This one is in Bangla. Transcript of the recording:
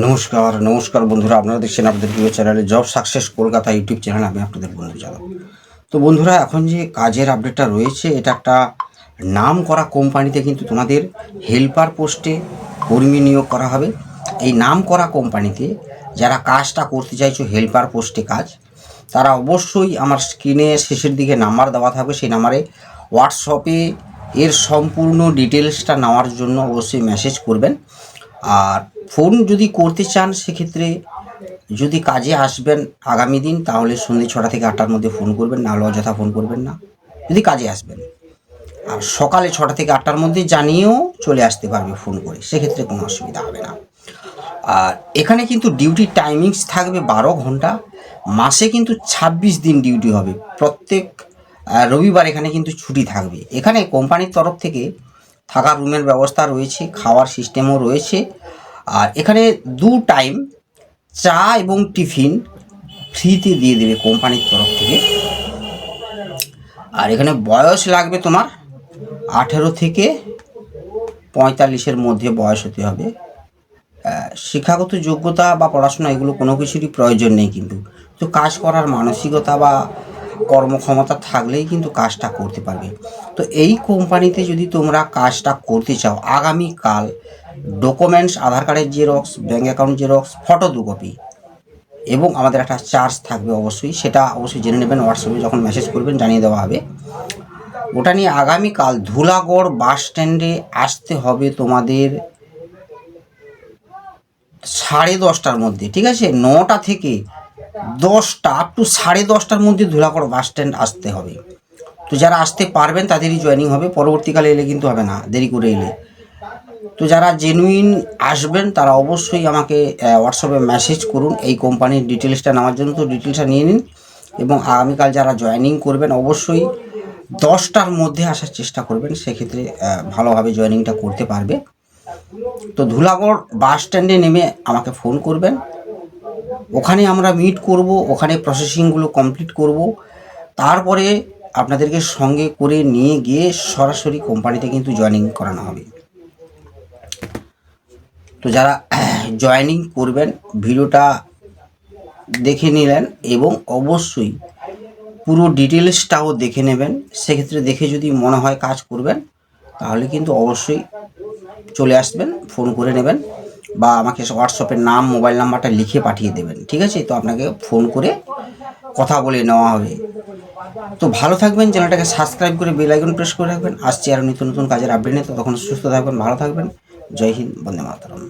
নমস্কার নমস্কার বন্ধুরা, আপনারা দেখছেন আপনাদের প্রিয় চ্যানেলে job success Kolkata YouTube channel, আমি আপনাদের বন্ধু যাদব তো বন্ধুরা, এখন যে কাজের আপডেটটা রয়েছে, এটা একটা নাম করা কোম্পানিতে কিন্তু তোমাদের হেল্পার পোস্টে কর্মী নিয়োগ করা হবে। এই নাম করা কোম্পানিতে যারা কাজটা করতে চাইছো হেল্পার পোস্টে কাজ, তারা অবশ্যই আমার স্ক্রিনে শেষের দিকে নাম্বার দেওয়া থাকবে। সেই নাম্বারে হোয়াটসঅ্যাপে এর সম্পূর্ণ ডিটেলসটা নেওয়ার জন্য অবশ্যই মেসেজ করবেন। আর ফোন যদি করতে চান, সেক্ষেত্রে যদি কাজে আসবেন আগামী দিন, তাহলে সন্ধ্যে ছটা থেকে আটটার মধ্যে ফোন করবেন না হলে অযথা ফোন করবেন না, যদি কাজে আসবেন। আর সকালে ছটা থেকে আটটার মধ্যে জানিয়েও চলে আসতে পারবে ফোন করে, সেক্ষেত্রে কোনো অসুবিধা হবে না। আর এখানে কিন্তু ডিউটি টাইমিংস থাকবে বারো ঘণ্টা, মাসে কিন্তু ছাব্বিশ দিন ডিউটি হবে। প্রত্যেক রবিবার এখানে কিন্তু ছুটি থাকবে। এখানে কোম্পানির তরফ থেকে থাকার রুমের ব্যবস্থা রয়েছে, খাওয়ার সিস্টেমও রয়েছে। আর এখানে দু টাইম চা এবং টিফিন ফ্রিতে দিয়ে দেবে কোম্পানির তরফ থেকে। আর এখানে বয়স লাগবে তোমার আঠেরো থেকে পঁয়তাল্লিশের মধ্যে বয়স হতে হবে। শিক্ষাগত যোগ্যতা বা পড়াশোনা এগুলো কোনো কিছুরই প্রয়োজন নেই কিন্তু। তো কাজ করার মানসিকতা বা কর্মক্ষমতা থাকলেই কিন্তু কাজটা করতে পারবে। তো এই কোম্পানিতে যদি তোমরা কাজটা করতে চাও, আগামীকাল ডকুমেন্টস আধার কার্ডের xerox bank account xerox photo দু কপি এবং আমাদের একটা চার্জ থাকবে অবশ্যই, সেটা অবশ্যই জেনে নেবেন হোয়াটসঅ্যাপে যখন মেসেজ করবেন জানিয়ে দেওয়া হবে। ওটা নিয়ে আগামীকাল ধুলাগড় বাস স্ট্যান্ডে আসতে হবে তোমাদের সাড়ে দশটার মধ্যে, ঠিক আছে? নটা থেকে দশটা আপ টু সাড়ে দশটার মধ্যে ধুলাগড় বাস স্ট্যান্ড আসতে হবে। তো যারা আসতে পারবেন, তাদেরই জয়েনিং হবে। পরবর্তীকালে এলে কিন্তু হবে না, দেরি করে এলে। তো যারা জেনুইন আসবেন, তারা অবশ্যই আমাকে হোয়াটসঅ্যাপে মেসেজ করুন। এই কোম্পানির ডিটেলসটা নেওয়ার জন্য তো ডিটেলসটা নিয়ে নিন। এবং আগামীকাল যারা জয়েনিং করবেন, অবশ্যই দশটার মধ্যে আসার চেষ্টা করবেন। সেক্ষেত্রে ভালোভাবে জয়েনিংটা করতে পারবে। তো ধুলাগড় বাস স্ট্যান্ডে নেমে আমাকে ফোন করবেন। ওখানে আমরা মিট করব, ওখানে প্রসেসিংগুলো কমপ্লিট করব। তারপরে আপনাদেরকে সঙ্গে করে নিয়ে গিয়ে সরাসরি কোম্পানিতে কিন্তু জয়েনিং করানো হবে। তো যারা জয়েনিং করবেন, ভিডিওটা দেখে নিলেন এবং অবশ্যই পুরো ডিটেলসটাও দেখে নেবেন। সেক্ষেত্রে দেখে যদি মনে হয় কাজ করবেন, তাহলে কিন্তু অবশ্যই চলে আসবেন ফোন করে নেবেন বা আমাকে হোয়াটসঅ্যাপের নাম মোবাইল নাম্বারটা লিখে পাঠিয়ে দেবেন। ঠিক আছে? তো আপনাকে ফোন করে কথা বলে নেওয়া হবে। তো ভালো থাকবেন, চ্যানেলটাকে সাবস্ক্রাইব করে বেল আইকন প্রেস করে রাখবেন। আসছি আরও নিত্য নতুন কাজের আপডেট নিয়ে। তখন সুস্থ থাকবেন, ভালো থাকবেন। জয় হিন্দ, বন্দে মাতরম।